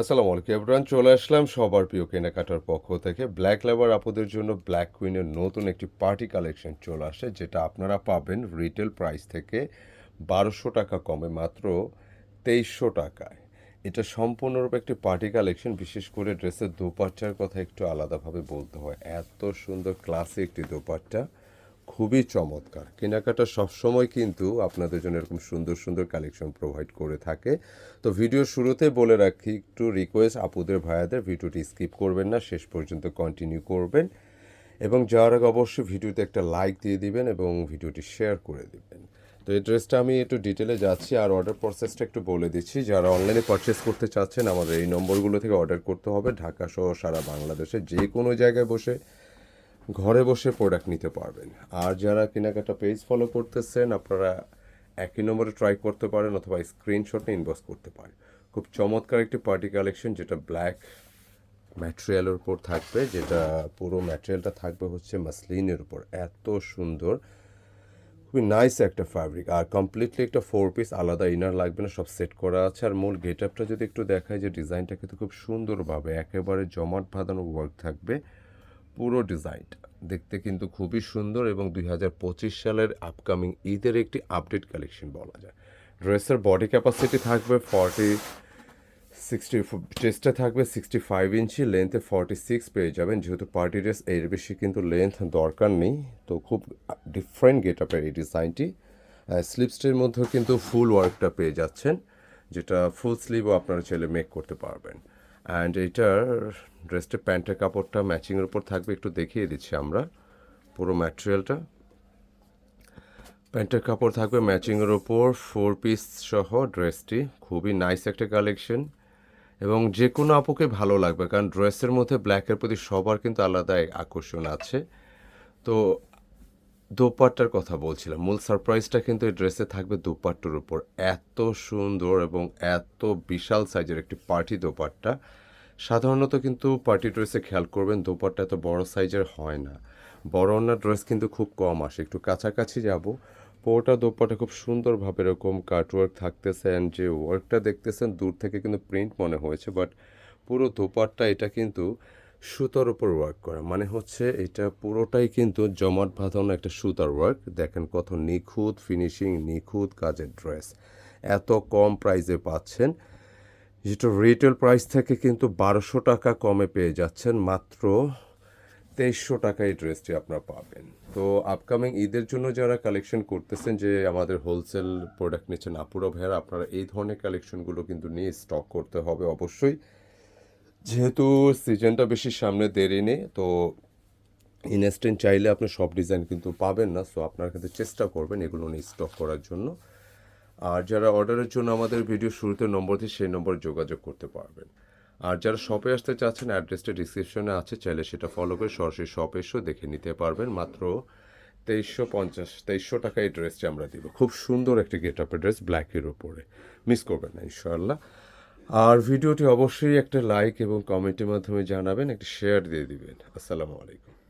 আসসালামু আলাইকুম এভরান চলে আসলাম সবার প্রিয় কেনাকাটার পক্ষ থেকে। ব্ল্যাক লেবার আপুদের জন্য ব্ল্যাক কুইনের নতুন একটি পার্টি কালেকশন চলে আসে, যেটা আপনারা পাবেন রিটেল প্রাইস থেকে বারোশো টাকা কমে মাত্র তেইশশো টাকায়। এটা সম্পূর্ণরূপে একটি পার্টি কালেকশন বিশেষ করে ড্রেসের দোপাট্টার কথা একটু আলাদাভাবে বলতে হয়। এত সুন্দর ক্লাসে একটি দোপাট্টা। খুবই চমৎকার। কেনাকাটা সবসময় কিন্তু আপনাদের জন্য এরকম সুন্দর সুন্দর কালেকশন প্রোভাইড করে থাকে। তো ভিডিও শুরুতে বলে রাখি, একটু রিকোয়েস্ট আপুদের, ভাইয়াদের ভিডিওটি স্কিপ করবেন না, শেষ পর্যন্ত কন্টিনিউ করবেন। এবং যাওয়ার আগে অবশ্যই ভিডিওতে একটা লাইক দিয়ে দিবেন এবং ভিডিওটি শেয়ার করে দিবেন। তো এই ড্রেসটা আমি একটু ডিটেলে যাচ্ছি, আর অর্ডার প্রসেসটা একটু বলে দিচ্ছি। যারা অনলাইনে পারচেস করতে চাচ্ছেন, আমাদের এই নম্বরগুলো থেকে অর্ডার করতে হবে। ঢাকা সহ সারা বাংলাদেশে যে কোনো জায়গায় বসে ঘরে বসে প্রোডাক্ট নিতে পারবেন। আর যারা কেনাকাটা পেজ ফলো করতেছেন, আপনারা একই নম্বরে ট্রাই করতে পারেন অথবা স্ক্রিনশটে ইনবক্স করতে পারেন। খুব চমৎকার একটি পার্টি কালেকশন যেটা ব্ল্যাক ম্যাটেরিয়ালের উপর থাকবে, যেটা পুরো ম্যাটেরিয়ালটা থাকবে হচ্ছে মাসলিনের উপর। এত সুন্দর। খুবই নাইস একটা ফ্যাব্রিক আর কমপ্লিটলি একটা ফোর পিস আলাদা ইনার লাগবে না, সব সেট করা আছে। আর মূল গেট আপটা যদি একটু দেখায় যে ডিজাইনটা কিন্তু খুব সুন্দরভাবে, একেবারে জমাট বাঁধানো ওয়ার্ক থাকবে। পুরো ডিজাইনটা দেখতে কিন্তু খুবই সুন্দর এবং দুই হাজার পঁচিশ সালের আপকামিং ঈদের একটি আপডেট কালেকশন বলা যায়। ড্রেসের বডি ক্যাপাসিটি থাকবে ফর্টি সিক্সটি চেস্টে থাকবে সিক্সটি ফাইভ ইঞ্চি লেন্থে ফর্টি সিক্স পেয়ে যাবেন। যেহেতু পার্টি ড্রেস এর বেশি কিন্তু লেন্থ দরকার নেই। তো খুব ডিফারেন্ট গেট আপের এই ডিজাইনটি স্লিপসটির মধ্যেও কিন্তু ফুল ওয়ার্কটা পেয়ে যাচ্ছেন, যেটা ফুল স্লিভও আপনারা চাইলে মেক করতে পারবেন। অ্যান্ড এটার ড্রেসটা প্যান্টের কাপড়টা ম্যাচিংয়ের উপর থাকবে, একটু দেখিয়ে দিচ্ছি আমরা পুরো ম্যাটেরিয়ালটা প্যান্টের কাপড় থাকবে ম্যাচিংয়ের ওপর ফোর পিস সহ ড্রেসটি খুবই নাইস একটা কালেকশন এবং যে কোনো আপুকে ভালো লাগবে, কারণ ড্রেসের মধ্যে ব্ল্যাকের প্রতি সবার কিন্তু আলাদা আকর্ষণ আছে। তো দোপাট্টার কথা বলছিলাম। মূল সারপ্রাইজটা কিন্তু এই ড্রেসে থাকবে দোপাট্টার উপর। এত সুন্দর এবং এত বিশাল সাইজের একটি পার্টি দোপাট্টা। সাধারণত কিন্তু পার্টি ড্রেসে খেয়াল করবেন, দোপাট্টা এত বড় সাইজের হয় না। বড় অন্য ড্রেস কিন্তু খুব কম আসে। একটু কাছাকাছি যাব। পুরোটা দোপাট্টা খুব সুন্দরভাবে এরকম কাটওয়ার্ক থাকতেছে অ্যান্ড যে ওয়ার্কটা দেখতেছেন, দূর থেকে কিন্তু প্রিন্ট মনে হয়েছে। বাট পুরো দোপাট্টা, এটা কিন্তু সুতার উপর ওয়ার্ক করা। মানে হচ্ছে এটা পুরোটাই কিন্তু জমাট বাঁধানো একটা সুতার ওয়ার্ক দেখেন কত নিখুঁত ফিনিশিং নিখুঁত কাজের ড্রেস এত কম প্রাইসে পাচ্ছেন। যেটা রিটেল প্রাইস থেকে কিন্তু বারোশো টাকা কমে পেয়ে যাচ্ছেন। মাত্র তেইশশো টাকায় এই ড্রেসটি আপনারা পাবেন। তো আপকামিং ঈদের জন্য যারা কালেকশন করতেছেন, যে আমাদের হোলসেল প্রোডাক্ট নিচ্ছেন, আপুরা ভাইয়ারা, আপনারা এই ধরনের কালেকশনগুলো কিন্তু নিয়ে স্টক করতে হবে অবশ্যই। যেহেতু সিজনটা বেশি সামনে দেরি নেই, তো ইনস্ট্যান্ট চাইলে আপনি সব ডিজাইন কিন্তু পাবেন না, সো আপনার কিন্তু চেষ্টা করবেন এগুলো নিয়ে স্টক করার জন্য। আর যারা অর্ডারের জন্য আমাদের ভিডিও শুরুতে নম্বর দিয়ে সেই নম্বরে যোগাযোগ করতে পারবেন। আর যারা শপে আসতে চাচ্ছেন অ্যাড্রেসটা ডিসক্রিপশনে আছে, চাইলে সেটা ফলো করে সরাসরি শপে এসেও দেখে নিতে পারবেন। মাত্র তেইশশো পঞ্চাশ, তেইশশো টাকা এই ড্রেসটি আমরা দিব। খুব সুন্দর একটি গেট আপের ড্রেস ব্ল্যাকের ওপরে মিস করবেন না, ইনশাআল্লাহ। আর ভিডিওটি অবশ্যই একটা লাইক এবং কমেন্টের মাধ্যমে জানাবেন, একটি শেয়ার দিয়ে দিবেন। আসসালামু আলাইকুম।